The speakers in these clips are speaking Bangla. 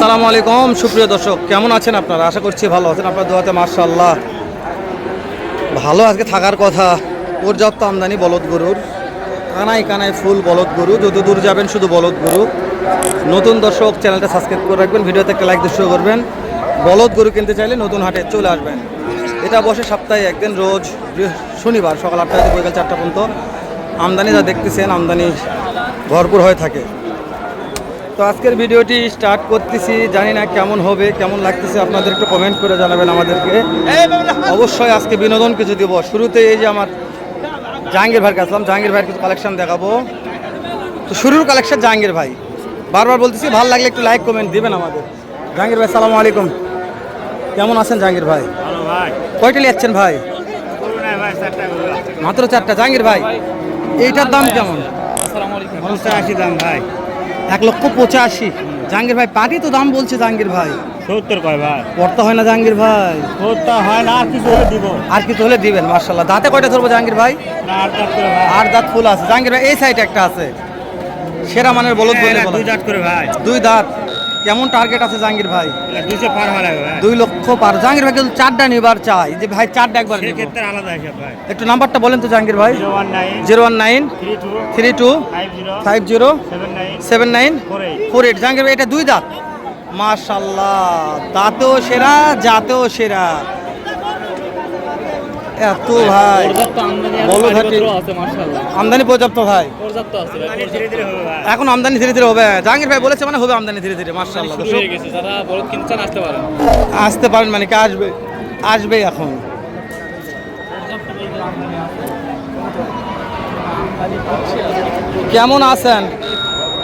আসসালামু আলাইকুম, সুপ্রিয় দর্শক, কেমন আছেন আপনারা? আশা করছি ভালো আছেন। আপনার দোয়াতে মার্শাল্লাহ ভালো আজকে থাকার কথা। পর্যাপ্ত আমদানি বলদ গরুর। কানায় কানায় ফুল বলদ গরু। যত দূর যাবেন শুধু বলদ গরু। নতুন দর্শক, চ্যানেলটা সাবস্ক্রাইব করে রাখবেন, ভিডিওতে একটা লাইক দিয়ে শুরু করবেন। বলদ গরু কিনতে চাইলে নতুন হাটে চলে আসবেন। এটা বসে সপ্তাহে একদিন, রোজ শনিবার সকাল আটটা থেকে বিকেল চারটা পর্যন্ত। আমদানি যা দেখতেছেন, আমদানি ভরপুর হয়ে থাকে। তো আজকের ভিডিওটি স্টার্ট করতেছি। জানি না কেমন হবে কেমন লাগতেছে আপনাদের একটু কমেন্ট করে জানাবেন আমাদেরকে। অবশ্যই আজকে বিনোদন কিছু দিব শুরুতে এই যে আমার জাহাঙ্গীর ভাইয়ের কাছে জাহাঙ্গীর ভাইয়ের কিছু কালেকশন দেখাবো। তো শুরুর কালেকশন জাহাঙ্গীর ভাই। বারবার বলতেছি ভালো লাগলে একটু লাইক কমেন্ট দিবেন আমাদের। জাহাঙ্গীর ভাই সালামু আলাইকুম। কেমন আছেন জাহাঙ্গীর ভাই? ভাই। কয়টা নিচ্ছেন ভাই। মাত্র চারটা। জাহাঙ্গীর ভাই এইটার দাম কেমন? দাম ভাই। এক লক্ষ পঁচাশি। জাহাঙ্গীর ভাই পাটি তো দাম বলছে জাহাঙ্গীর ভাই। সত্তর কয় ভাই? পড়তে হয় না জাহাঙ্গীর ভাই। হয় না আর কিছু হলে দিব। আর কিছু হলে দিবেন মার্শাল্লাহ দাঁতে কয়টা ধরবো জাহাঙ্গীর ভাই? দাঁত ফুল আছে। জাহাঙ্গীর ভাই এই সাইডে একটা আছে। সেরা মানের বলদ দুই দাঁত করে ভাই। দুই দাঁত। কেমন টার্গেট আছে জাহাঙ্গীর ভাই? পার হওয়া দুই লক্ষ পার। জাহাঙ্গীর ভাই কিন্তু চারটা নিবার চাই যে ভাই চারটা একবার নিব। আলাদা হিসাব ভাই। একটু নাম্বারটা বলেন তো জাহাঙ্গীর ভাই। Zero one nine three two five zero seven nine four eight four eight. Jahangir ভাই এটা দুই দাঁত। মাশাল্লাহ দাঁতেও সেরা জাতেও সেরা। এত ভাই। আমদানি বলো ঘাটি। আমদানি পর্যাপ্ত ভাই। পর্যাপ্ত আছে ভাই, ধীরে পর্যাপ্ত। ধীরে হবে ভাই। এখন আমদানি ধীরে ধীরে হবে। জাহাঙ্গীর ভাই বলেছে মানে হবে আমদানি ধীরে ধীরে মার্শাল্লাহ চান আসতে পারেন। মানে কি আসবে? আসবে এখন। কেমন আছেন?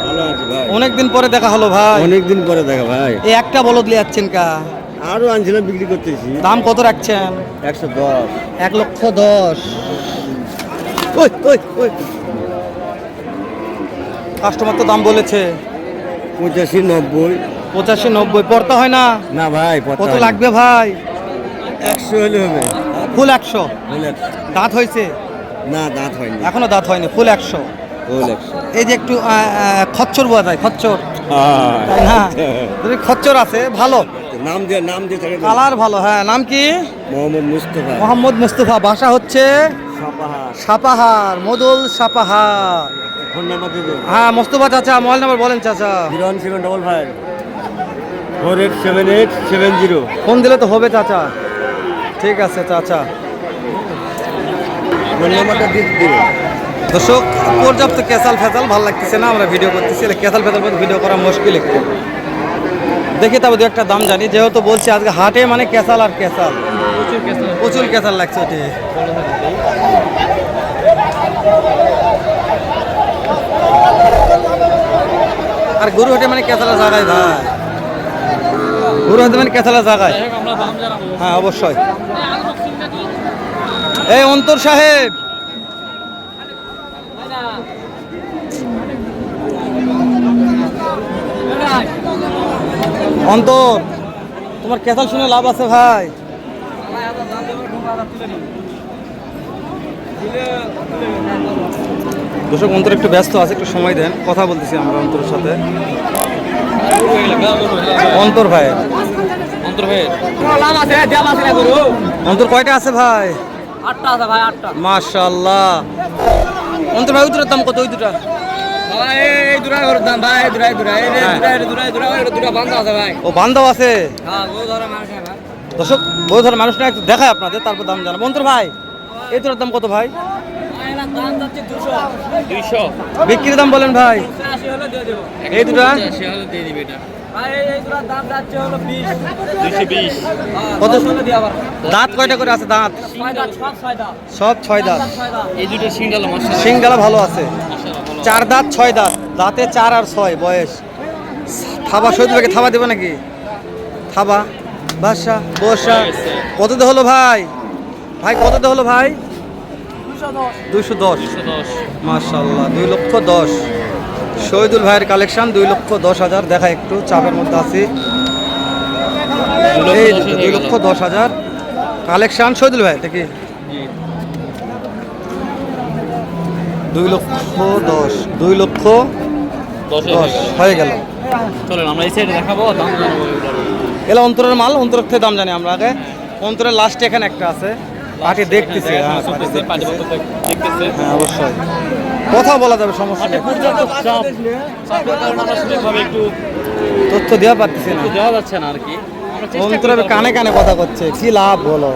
ভালো আছি অনেকদিন পরে দেখা হলো ভাই। অনেকদিন পরে দেখা ভাই। এই একটা বলদ লিয়াচ্ছেন কা? আরও আনছিলাম বিক্রি করতেছি। দাম কত রাখছেন? একশো দশ। এক লক্ষ দশ। ওই ওই ওই। কাস্টমার তো দাম বলেছে। পঁচাশি নব্বই। পঁচাশি নব্বই। পড়তে হয় না? না ভাই কত লাগবে ভাই? একশো হলে হবে। ফুল একশো? দাঁত হয়েছে? না দাঁত হয়নি। এখনও দাঁত হয়নি ফুল একশো। এই যে একটু খচ্চর বোয়া যায় খচ্চর। না? যদি খচ্চর আছে ভালো। নাম দিয়ে নাম দিয়ে থাকে কালার ভালো হ্যাঁ নাম কি? মোহাম্মদ মুস্তফা। মোহাম্মদ মুস্তফা বাসা হচ্ছে? সাপাহার। মদুল সাপাহার। ফোন নাম্বার দেবে হ্যাঁ মোস্তফা চাচা মোবাইল নাম্বার বলেন চাচা। Zero one seven double five. Four eight seven eight seven zero. Phone দিলে তো হবে চাচা। ঠিক আছে চাচা। ফোন নাম্বারটা দিয়ে দিবে দর্শক পর্যাপ্ত ক্যাসাল ফেসাল ভালো লাগতেছে না আমরা ভিডিও করতেছি। ক্যাসাল ফেসাল ভিডিও করা মুশকিল একটু। দেখি তবে দু একটা দাম জানি। যেহেতু বলছি আজকে হাটে মানে ক্যাসাল আর ক্যাসাল। প্রচুর ক্যাসাল। লাগছে ওটি। আর গরু হাটে মানে ক্যাসালা জায়গায় ভাই। গরু হাটে মানে ক্যাসালা জায়গায়। হ্যাঁ অবশ্যই। এই অন্তর সাহেব। অন্তর তোমার কেতাল শুনে লাভ আছে ভাই। দর্শক অন্তর একটু ব্যস্ত আছে একটু সময় দেন। কথা বলতেছি আমরা অন্তরের সাথে। অন্তর ভাই। অন্তর ভাই, অন্তর কয়টা আছে ভাই? আটটা আছে ভাই, আটটা। মাশাল্লাহ অন্তর ভাই ওই দুটার দাম কত? ওই দুটা ও বান্ধব আছে? হ্যাঁ, গরু ধরা মানুষ আছে ভাই। দর্শক বই ধরে মানুষ না একটু দেখায় আপনাদের তারপর দাম জানাব। অন্তর ভাই এই দুটার দাম কত ভাই? ভাই, এটার দাম যাচ্ছে 200 বিক্রির দাম বলেন ভাই। 85 হলে দিয়ে দেবো। এই দুটা? ভাই, এই- এই দুটার দাম যাচ্ছে হলো 20 হ্যাঁ, কত? 10 হলে দিয়ে আবার। দাঁত কয়টা করে আছে দাঁত? সব ছয় দাঁত। সব ছয় দাঁত ছয় দাঁত। এই দুটো সিঙ্গালা সিংগালা ভালো আছে। চার দাঁত, ছয় দাঁত। দাঁতে চার আর ছয়, বয়স। থাবা সহিত ভাইকে থাবা দেবে নাকি? থাবা। বাসা, বসা। কততে হলো ভাই? ভাই কততে হলো ভাই? দুশো দশ। 110 মার্শাল্লাহ দুই লক্ষ দশ। শহীদুল ভাইয়ের কালেকশন, দুই লক্ষ দশ হাজার। দেখা, একটু চাপের মধ্যে আছি। দুই লক্ষ দশ হাজার। কালেকশন শহীদুল ভাই জি দুই লক্ষ দশ দুই লক্ষ দশ হয়ে গেল। চলেন আমরা এই সাইডে দেখাবো দাম এলা অন্তরের মাল অন্তর থেকে দাম জানি আমরা আগে। অন্তরের লাস্টে এখানে একটা আছে। দেখতেছে হ্যাঁ। হ্যাঁ অবশ্যই। কথা বলা যাবে সমস্যা নেই। একটু তথ্য দেওয়া পারতেছি না। দেওয়া যাচ্ছে না আর কি। কানে কানে কথা করছে কি লাভ বলো?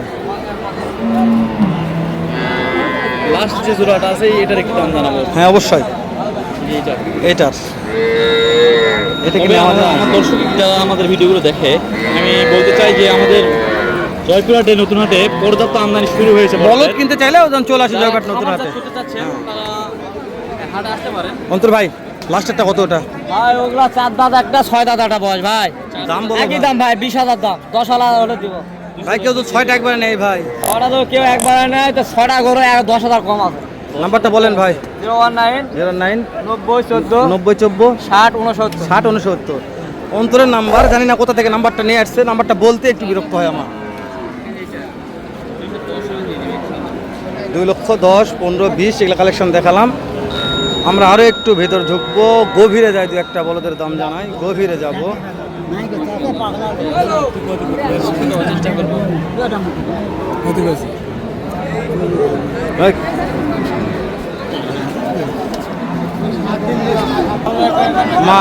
লাস্ট যে জোড়াটা আছে এটার একটু দাম জানাব। হ্যাঁ অবশ্যই। এইটার এটা কি তবে আমাদের আমার দর্শক যারা আমাদের ভিডিওগুলো দেখে। আমি বলতে চাই যে আমাদের জয়পুরহাটে নতুন হাটে পর্যাপ্ত আমদানি শুরু হয়েছে। বলদ কিনতে চাইলে ওজন চলে আসে জয়ঘাট নতুন হাটে। অন্তর ভাই লাস্টেরটা কত ওটা? ভাই ওগুলা চার দাঁত একটা ছয় একটা বয়স ভাই। দাম একই দাম ভাই বিশ হাজার দাম দশ হাজার হলে দিব। ভাই কেউ তো ছয়টা একবারে নেই ভাই। ছটা তো কেউ একবার নেয় তো ছটা করে এক দশ হাজার কম আছে। নাম্বারটা বলেন ভাই। Zero one nine zero nine নব্বই চোদ্দ নব্বই চব্বো ষাট উনসত্তর। ষাট উনসত্তর। অন্তরের নাম্বার জানি না কোথা থেকে নাম্বারটা নিয়ে আসছে নাম্বারটা বলতে একটু বিরক্ত হয় আমার। দুই লক্ষ দশ পনেরো বিশ এগুলো কালেকশন দেখালাম। আমরা আরও একটু ভেতর ঢুকবো গভীরে যাই দু একটা বলদের দাম জানাই গভীরে যাব।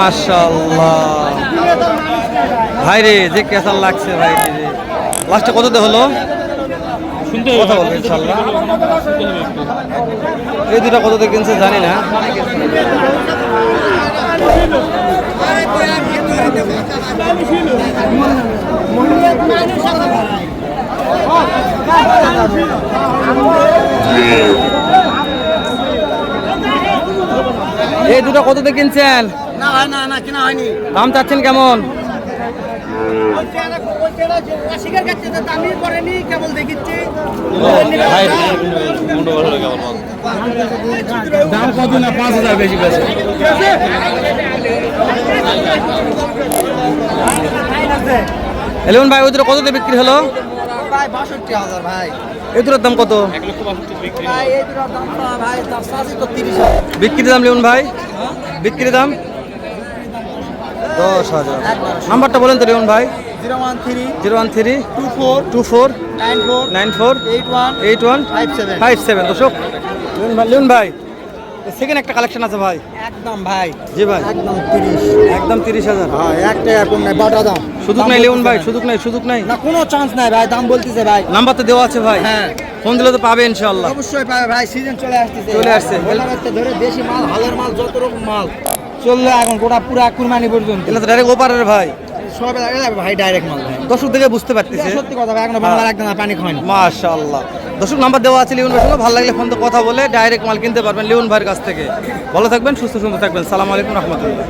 মাশাল্লাহ ভাই রে যে কেসার লাগছে ভাই রে। লাস্টে কততে হলো? কথা বলব ইনশাল্লাহ এই দুটা কততে কিনছে জানি না। এই দুটো কততে কিনছেন? না ভাই না না কিনা হয়নি। দাম চাচ্ছেন কেমন? দামি কত না? পাঁচ হাজার বেশি পেয়েছে এলেন ভাই ওই কততে বিক্রি হলো? ভাই বাষট্টি হাজার ভাই। এই দাম কত? এক লক্ষ বাষট্টি বিক্রি দাম তো ভাই বিক্রির দাম লিখুন ভাই? বিক্রির দাম? দশ হাজার। নাম্বারটা বলেন তো লিখুন ভাই। Zero one three zero one three two four two four nine four nine four eight one eight one five seven. Five seven দর্শক। লিখুন ভাই ভাই। সেকেন্ড একটা কালেকশন আছে ভাই। একদম ভাই। জি ভাই। একদম তিরিশ। একদম তিরিশ হাজার। হ্যাঁ একটা এখন নাই বারোটা দাম। সুযোগ নাই লিখুন ভাই সুযোগ নাই সুযোগ নাই। না কোনো চান্স নাই ভাই দাম বলতেছে ভাই। নাম্বার তো দেওয়া আছে ভাই। হ্যাঁ। ফোন দিলে তো পাবে ইনশাল্লাহ অবশ্যই পাবে ভাই সিজন চলে আসতেছে। চলে আসছে। ধরে দেশি মাল হালের মাল যত রকম মাল চলল এখন গোটা পুরা কুরবানি পর্যন্ত। এগুলো তো ডাইরেক্ট ওপারের ভাই। সব ভাই ডাইরেক্ট মাল ভাই। দর্শক থেকে বুঝতে পারতেছে। সত্যি কথা ভাই এখনও বাংলা লাগবে না পানি খায়নি মাশাআল্লাহ। দর্শক নাম্বার দেওয়া আছে লিওন ভাইয়ের সঙ্গে। ভালো লাগলে ফোন তো কথা বলে ডাইরেক্ট মাল কিনতে পারবেন লিওন ভাইয়ের কাছ থেকে। ভালো থাকবেন, সুস্থ, সুন্দর থাকবেন। সালাম আলাইকুম, রহমতুল্লাহ।